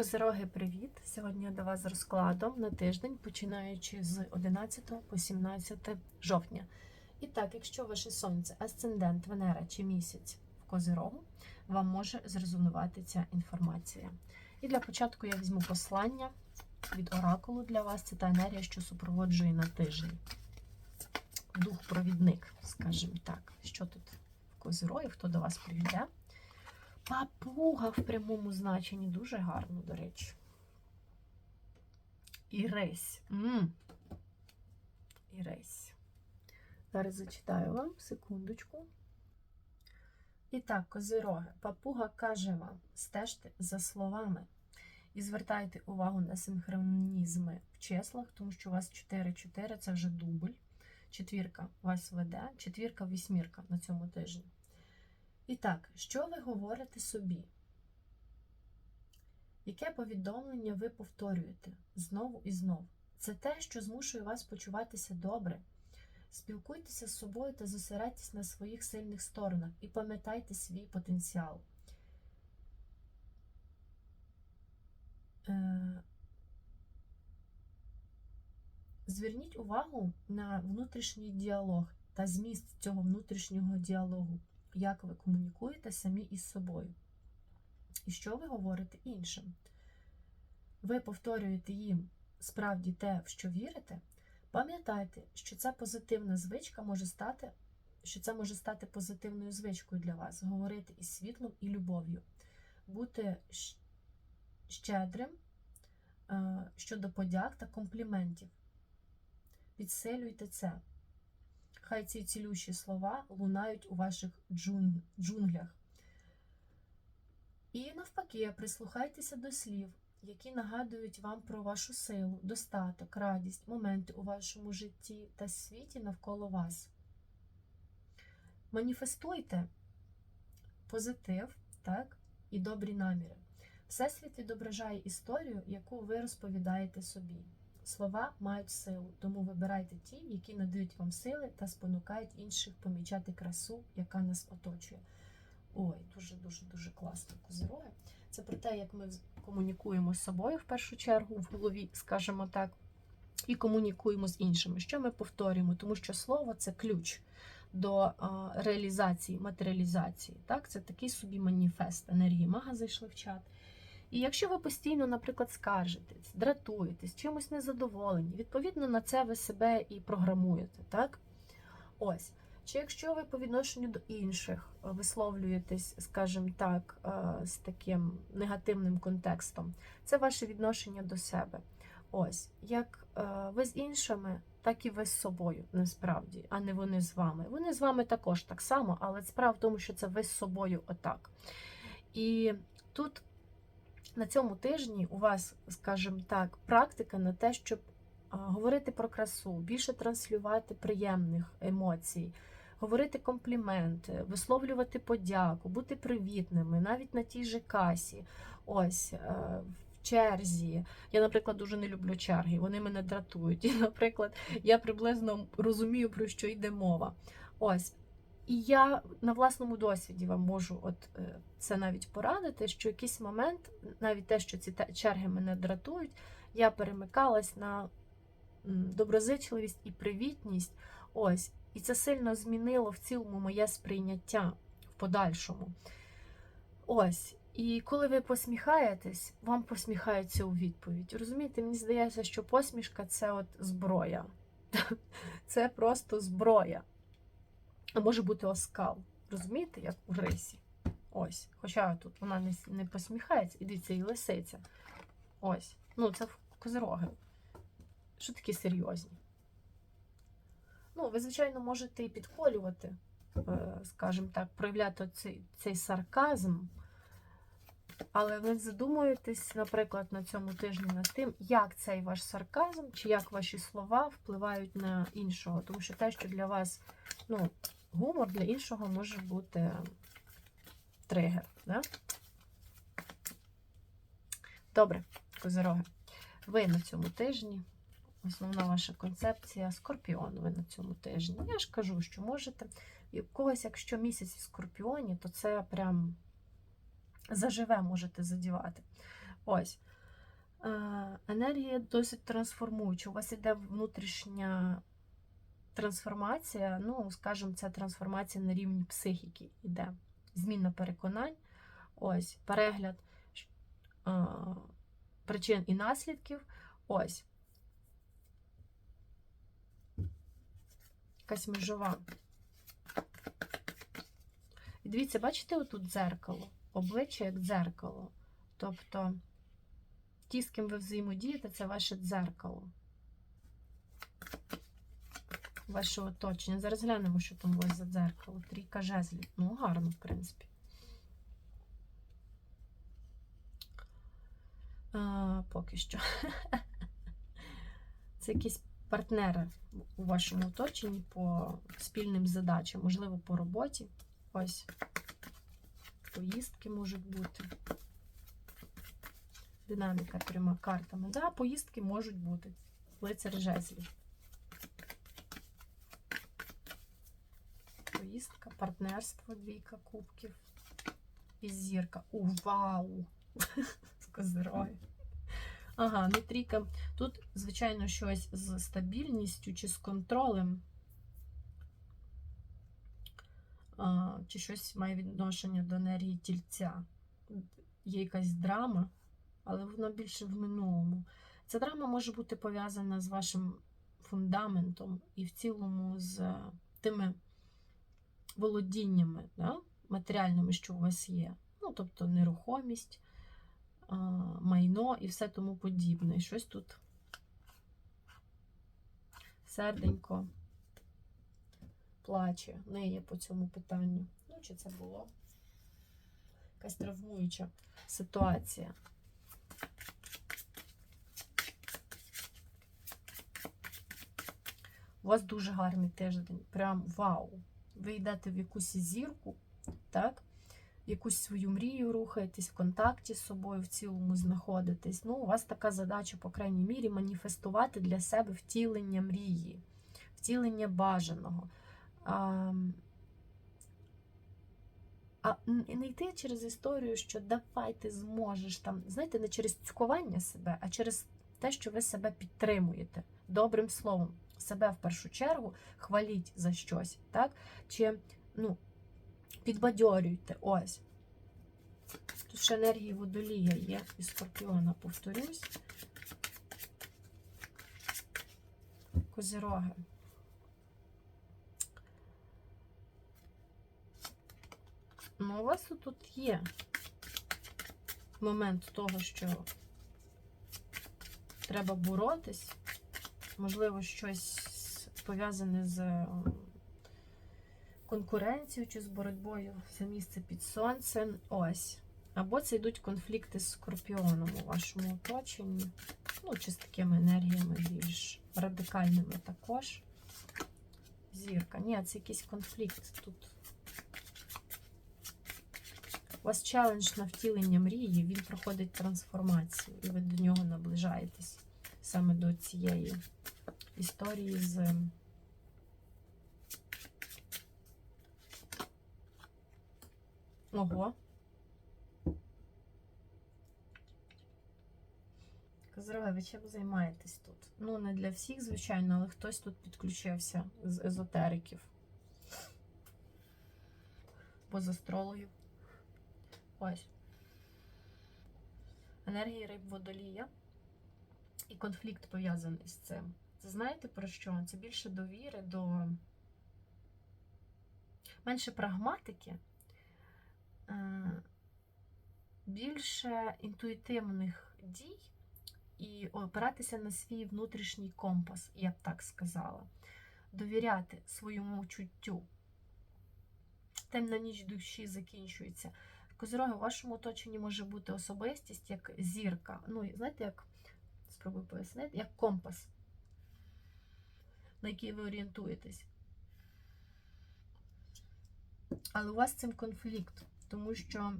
Козироги, привіт! Сьогодні я до вас з розкладом на тиждень, починаючи з 11 по 17 жовтня. І так, якщо ваше сонце, асцендент, Венера чи місяць в Козирогу, вам може зрезонувати ця інформація. І для початку я візьму послання від оракулу для вас. Це та енергія, що супроводжує на тиждень. Дух-провідник, скажімо так. Що тут в Козирої, хто до вас прийде? Папуга в прямому значенні дуже гарно, до речі. І рейс. М. І рейс. Зараз зачитаю вам, секундочку. І так, козироги, папуга каже вам: стежте за словами і звертайте увагу на синхронізми в числах, тому що у вас 4-4 це вже дубль. Четвірка вас веде, четвірка, вісьмірка на цьому тижні. І так, що ви говорите собі? Яке повідомлення ви повторюєте знову і знову? Це те, що змушує вас почуватися добре. Спілкуйтеся з собою та зосередьтесь на своїх сильних сторонах і пам'ятайте свій потенціал. Е, Зверніть увагу на внутрішній діалог та зміст цього внутрішнього діалогу як ви комунікуєте самі із собою. І що ви говорите іншим. Ви повторюєте їм справді те, в що вірите. Пам'ятайте, що ця позитивна звичка може стати, що це може стати позитивною звичкою для вас, говорити із світлом і любов'ю, бути щедрим е, щодо подяк та компліментів. Підсилюйте це. Хай ці цілющі слова лунають у ваших джун... джунглях. І навпаки, прислухайтеся до слів, які нагадують вам про вашу силу, достаток, радість, моменти у вашому житті та світі навколо вас. Маніфестуйте позитив так, і добрі наміри. Всесвіт відображає історію, яку ви розповідаєте собі. Слова мають силу, тому вибирайте ті, які надають вам сили та спонукають інших помічати красу, яка нас оточує. Ой, дуже-дуже дуже класно козироги. Це про те, як ми комунікуємо з собою в першу чергу в голові, скажімо так, і комунікуємо з іншими. Що ми повторюємо? Тому що слово це ключ до реалізації, матеріалізації. Так? Це такий собі маніфест енергії. Мага зайшли в чат. І якщо ви постійно, наприклад, скаржитесь, дратуєтесь, чимось незадоволені, відповідно на це ви себе і програмуєте, так? Ось. Чи якщо ви по відношенню до інших висловлюєтесь, скажімо так, з таким негативним контекстом, це ваше відношення до себе. Ось, як ви з іншими, так і ви з собою, насправді, а не вони з вами. Вони з вами також так само, але справа в тому, що це ви з собою отак. І тут на цьому тижні у вас, скажімо так, практика на те, щоб говорити про красу, більше транслювати приємних емоцій, говорити компліменти, висловлювати подяку, бути привітними, навіть на тій же касі. Ось. е, Черзі. Я, наприклад, дуже не люблю черги, вони мене дратують. І, наприклад, я приблизно розумію, про що йде мова. Ось. І я на власному досвіді вам можу от е, це навіть порадити, що якийсь момент, навіть те, що ці черги мене дратують, я перемикалась на доброзичливість і привітність. Ось. І це сильно змінило в цілому моє сприйняття в подальшому. Ось. І коли ви посміхаєтесь, вам посміхаються у відповідь. Розумієте, мені здається, що посмішка це от зброя. Це просто зброя. Може бути оскал. Розумієте, як у рисі? Ось. Хоча тут вона не, не посміхається, і дивіться, і лисиця. Ось. Ну, це козироги. Що такі серйозні? Ну, ви, звичайно, можете і підколювати, скажімо так, проявляти цей, цей сарказм. Але ви задумуєтесь, наприклад, на цьому тижні над тим, як цей ваш сарказм, чи як ваші слова впливають на іншого. Тому що те, що для вас ну, гумор, для іншого може бути тригер. Да? Добре, козироги. Ви на цьому тижні. Основна ваша концепція скорпіон ви на цьому тижні. Я ж кажу, що можете. І у когось, якщо місяць в скорпіоні, то це прям заживе можете задівати. Ось. Е, енергія досить трансформуюча. У вас іде внутрішня трансформація, ну, скажімо, це трансформація на рівні психіки іде. Зміна переконань, ось, перегляд е, причин і наслідків. Ось. Якась межова. І дивіться, бачите, отут дзеркало, обличчя як дзеркало. Тобто, ті, з ким ви взаємодієте, це ваше дзеркало. Ваше оточення. Зараз глянемо, що там у за дзеркало. Трійка жезлів. Ну, гарно, в принципі. А, поки що. Це якісь партнери у вашому оточенні по спільним задачам, можливо, по роботі. Ось поїздки можуть бути. Динаміка трьома картами. Да, поїздки можуть бути. Лицар жезлів. Поїздка, партнерство, двійка кубків. І зірка. У, вау! З козирою. Ага, ну трійка. Тут, звичайно, щось з стабільністю чи з контролем. А, чи щось має відношення до енергії тільця. Є якась драма, але вона більше в минулому. Ця драма може бути пов'язана з вашим фундаментом і в цілому з тими володіннями да, матеріальними, що у вас є. Ну, тобто нерухомість, майно і все тому подібне. І щось тут серденько плаче, не є по цьому питанню. Ну, чи це було якась травмуюча ситуація. У вас дуже гарний тиждень. Прям вау! Ви йдете в якусь зірку, так? Якусь свою мрію рухаєтесь, в контакті з собою в цілому знаходитесь. Ну, у вас така задача, по крайній мірі, маніфестувати для себе втілення мрії, втілення бажаного. А, а не йти через історію, що давай ти зможеш там, знаєте, не через цькування себе, а через те, що ви себе підтримуєте добрим словом. Себе в першу чергу хваліть за щось, так? Чи ну, підбадьорюйте. Ось. Тут ще енергії водолія є і скорпіона, повторюсь. Козироги. Ну, у вас тут є момент того, що треба боротись, можливо, щось пов'язане з конкуренцією чи з боротьбою за місце під сонцем. Ось. Або це йдуть конфлікти з скорпіоном у вашому оточенні. Ну, чи з такими енергіями більш радикальними також. Зірка. Ні, це якийсь конфлікт тут. У вас челендж на втілення мрії, він проходить трансформацію, і ви до нього наближаєтесь саме до цієї історії з ого. Козирове, ви чим займаєтесь тут? Ну, не для всіх, звичайно, але хтось тут підключився з езотериків. Бо з астрологів. Ось. Енергії риб водолія і конфлікт пов'язаний з цим. Це знаєте про що? Це більше довіри до менше прагматики, е, більше інтуїтивних дій і опиратися на свій внутрішній компас, я б так сказала. Довіряти своєму чуттю. Темна ніч душі закінчується. Козироги, в вашому оточенні може бути особистість як зірка. Ну, знаєте, як спробую пояснити, як компас, на який ви орієнтуєтесь. Але у вас цим конфлікт, тому що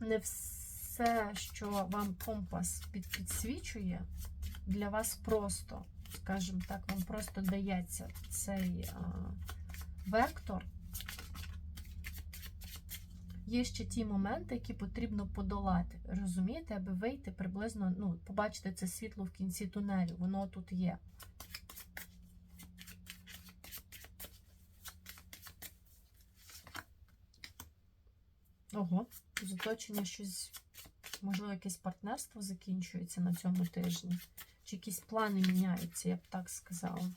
не все, що вам компас під, підсвічує, для вас просто, скажімо так, вам просто дається цей а, вектор. є ще ті моменти, які потрібно подолати. Розумієте, аби вийти приблизно, ну, побачити це світло в кінці тунелю. Воно тут є. Ого, з оточення щось, можливо, якесь партнерство закінчується на цьому тижні. Чи якісь плани міняються, я б так сказала.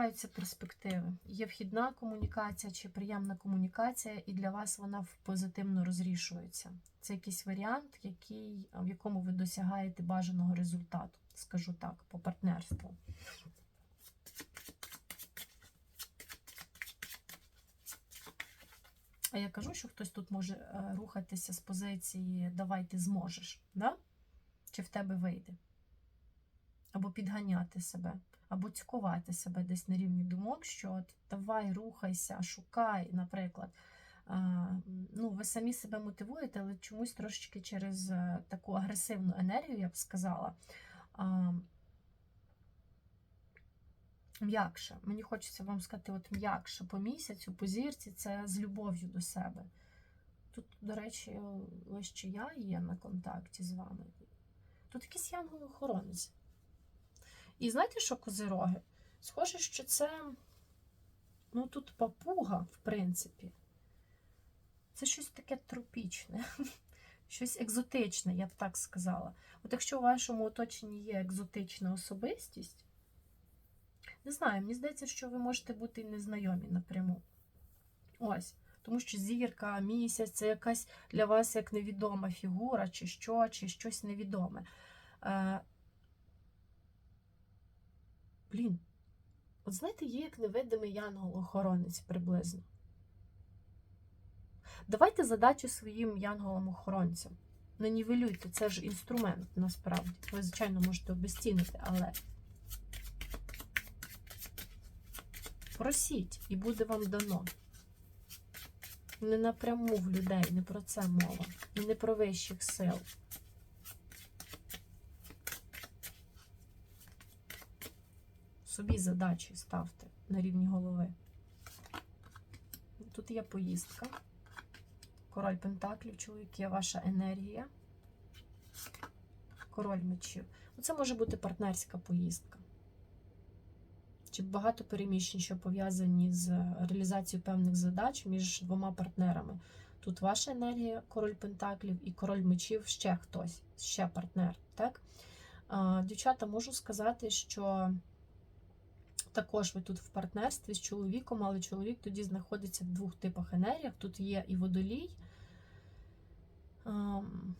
Відкриваються перспективи. Є вхідна комунікація чи приємна комунікація, і для вас вона позитивно розрішується. Це якийсь варіант, який, в якому ви досягаєте бажаного результату, скажу так, по партнерству. А я кажу, що хтось тут може е, рухатися з позиції Давай ти зможеш, да? чи в тебе вийде. Або підганяти себе, або цькувати себе десь на рівні думок, що от давай рухайся, шукай, наприклад. Ну, ви самі себе мотивуєте, але чомусь трошечки через е, таку агресивну енергію, я б сказала. М'якше. Мені хочеться вам сказати, от м'якше по місяцю, по зірці, це з любов'ю до себе. Тут, до речі, лише я є на контакті з вами. Тут якийсь янгол-охоронець. І знаєте, що козироги? Схоже, що це ну, тут папуга, в принципі. Це щось таке тропічне, щось екзотичне, я б так сказала. От якщо у вашому оточенні є екзотична особистість, не знаю, мені здається, що ви можете бути і незнайомі напряму. Ось. Тому що зірка, місяць це якась для вас як невідома фігура, чи що, чи щось невідоме. Блін, от знаєте, є як невидимий янгол-охоронець приблизно. Давайте задачу своїм янголам-охоронцям. Не нівелюйте, це ж інструмент насправді. Ви, звичайно, можете обезцінити, але просіть і буде вам дано. Не напряму в людей, не про це мова. І не про вищих сил. Собі задачі ставте на рівні голови. Тут є поїздка. Король Пентаклів, чоловіки, ваша енергія. Король мечів. Це може бути партнерська поїздка. Чи багато переміщень, що пов'язані з реалізацією певних задач між двома партнерами. Тут ваша енергія, король Пентаклів, і король мечів ще хтось, ще партнер. Так? Дівчата, можу сказати, що також ви тут в партнерстві з чоловіком, але чоловік тоді знаходиться в двох типах енергіях. Тут є і водолій. Ем,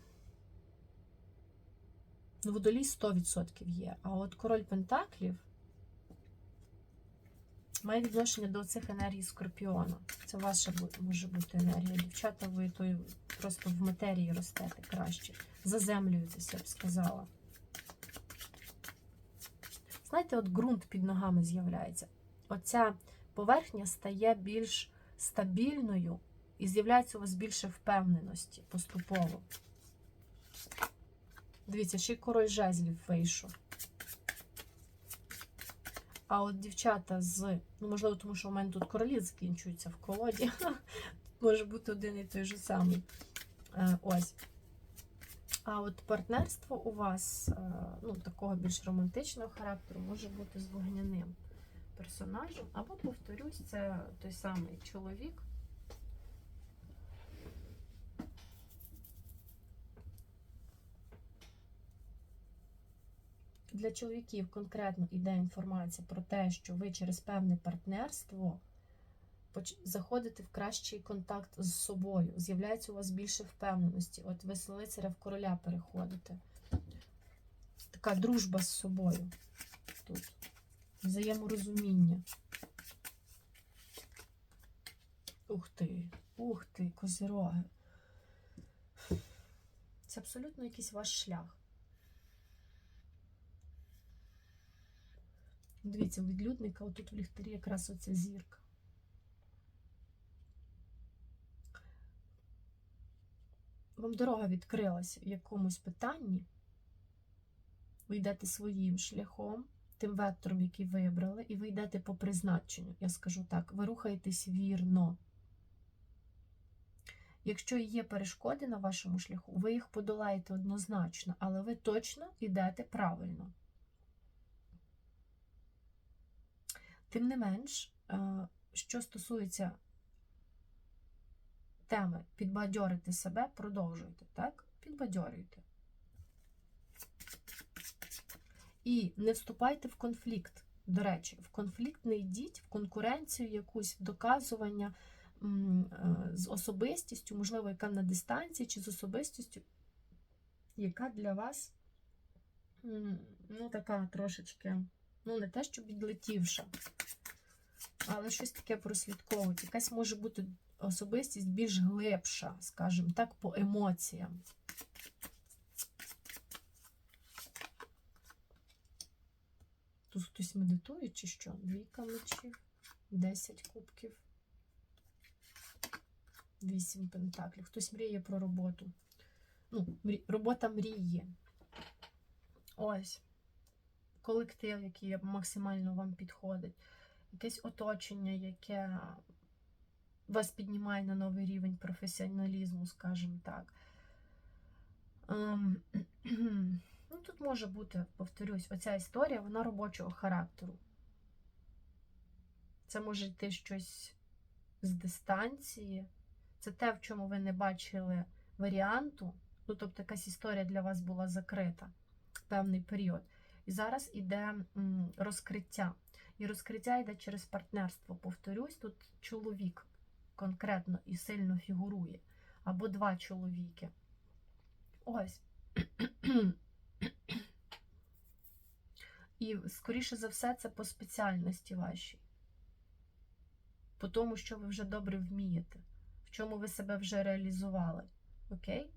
Ну, водолій 100% є. А от король Пентаклів має відношення до цих енергій Скорпіона. Це ваша може бути енергія. Дівчата, ви то просто в матерії ростете краще. Заземлюєтеся, я б сказала. Знаєте, от ґрунт під ногами з'являється. Оця поверхня стає більш стабільною і з'являється у вас більше впевненості поступово. Дивіться, ще й король жезлів вийшов. А от дівчата з, ну, можливо, тому що у мене тут королі закінчуються в колоді. Може бути один і той же самий. Е, Ось. А от партнерство у вас е, ну, такого більш романтичного характеру може бути з вогняним персонажем. Або, повторюсь, це той самий чоловік. Для чоловіків конкретно йде інформація про те, що ви через певне партнерство заходите в кращий контакт з собою. З'являється у вас більше впевненості. От ви з в короля переходите. Така дружба з собою тут. Взаєморозуміння. Ух ти, ух ти, козироги. Це абсолютно якийсь ваш шлях. Дивіться, у відлюдника отут в ліхтарі якраз оця зірка. Вам дорога відкрилась в якомусь питанні. Ви йдете своїм шляхом, тим вектором, який вибрали, і ви йдете по призначенню. Я скажу так, ви рухаєтесь вірно. Якщо є перешкоди на вашому шляху, ви їх подолаєте однозначно, але ви точно йдете правильно. Тим не менш, е, що стосується теми підбадьорити себе, продовжуйте, так? Підбадьорюйте. І не вступайте в конфлікт. До речі, в конфлікт не йдіть, в конкуренцію, якусь доказування е, з особистістю, можливо, яка на дистанції, чи з особистістю, яка для вас ну, така трошечки, ну, не те, що відлетівша, але щось таке прослідковують. Якась може бути особистість більш глибша, скажімо так, по емоціям. Тут хтось медитує чи що? Двійка мечів, 10 кубків, 8 пентаклів. Хтось мріє про роботу. Ну, робота мріє. Ось. Колектив, який максимально вам підходить. Якесь оточення, яке вас піднімає на новий рівень професіоналізму, скажімо так. Ну, тут може бути, повторюсь, оця історія, вона робочого характеру. Це може йти щось з дистанції. Це те, в чому ви не бачили варіанту. Ну, тобто, якась історія для вас була закрита певний період. І зараз іде розкриття. І розкриття йде через партнерство. Повторюсь, тут чоловік конкретно і сильно фігурує. Або два чоловіки. Ось. І, скоріше за все, це по спеціальності вашій. По тому, що ви вже добре вмієте, в чому ви себе вже реалізували. Окей?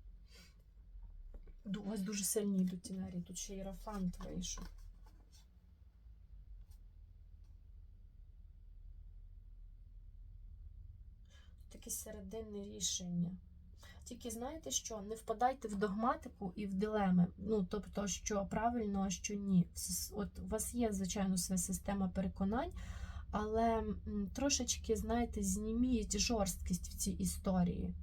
У вас дуже сильні йдуть енергії. Тут ще єрофант вийшов. Таке серединне рішення. Тільки знаєте що? Не впадайте в догматику і в дилеми. Ну, тобто, що правильно, а що ні. От у вас є, звичайно, своя система переконань, але трошечки, знаєте, зніміть жорсткість в цій історії.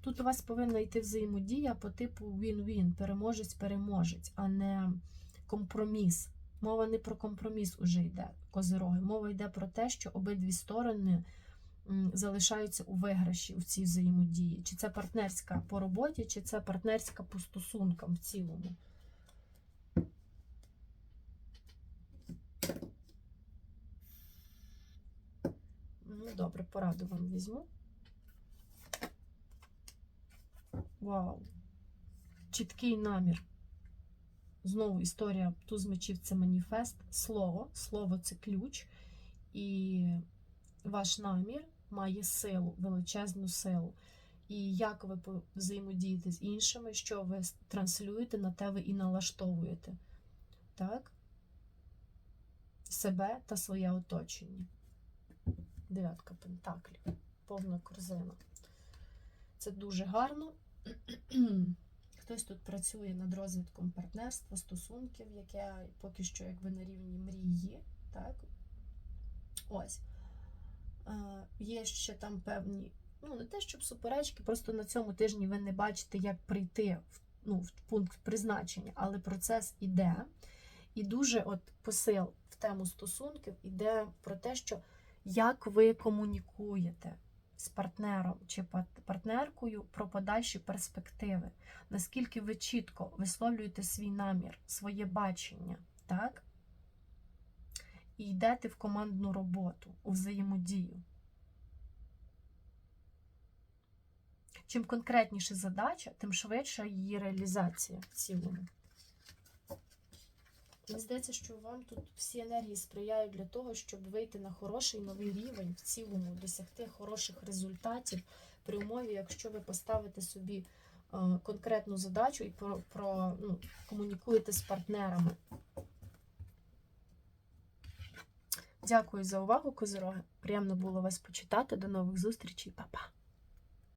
Тут у вас повинна йти взаємодія по типу він-він, переможець-переможець, а не компроміс. Мова не про компроміс уже йде, козироги. Мова йде про те, що обидві сторони залишаються у виграші у цій взаємодії. Чи це партнерська по роботі, чи це партнерська по стосункам в цілому. Ну, добре, пораду вам візьму. Вау! Чіткий намір. Знову історія туз мечів це маніфест. Слово. Слово це ключ. І ваш намір має силу, величезну силу. І як ви взаємодієте з іншими, що ви транслюєте, на те ви і налаштовуєте. Так? Себе та своє оточення. Дев'ятка пентаклів. Повна корзина. Це дуже гарно. Хтось тут працює над розвитком партнерства, стосунків, яке поки що якби на рівні мрії. Так? Ось. Е, Є ще там певні, ну не те, щоб суперечки, просто на цьому тижні ви не бачите, як прийти в, ну, в пункт призначення, але процес іде. І дуже от посил в тему стосунків іде про те, що як ви комунікуєте з партнером чи партнеркою про подальші перспективи, наскільки ви чітко висловлюєте свій намір, своє бачення, так? І йдете в командну роботу, у взаємодію. Чим конкретніше задача, тим швидша її реалізація в цілому. Мені здається, що вам тут всі енергії сприяють для того, щоб вийти на хороший новий рівень в цілому, досягти хороших результатів при умові, якщо ви поставите собі е, конкретну задачу і про, про ну, комунікуєте з партнерами. Дякую за увагу, Козироги. Приємно було вас почитати. До нових зустрічей, Па-па!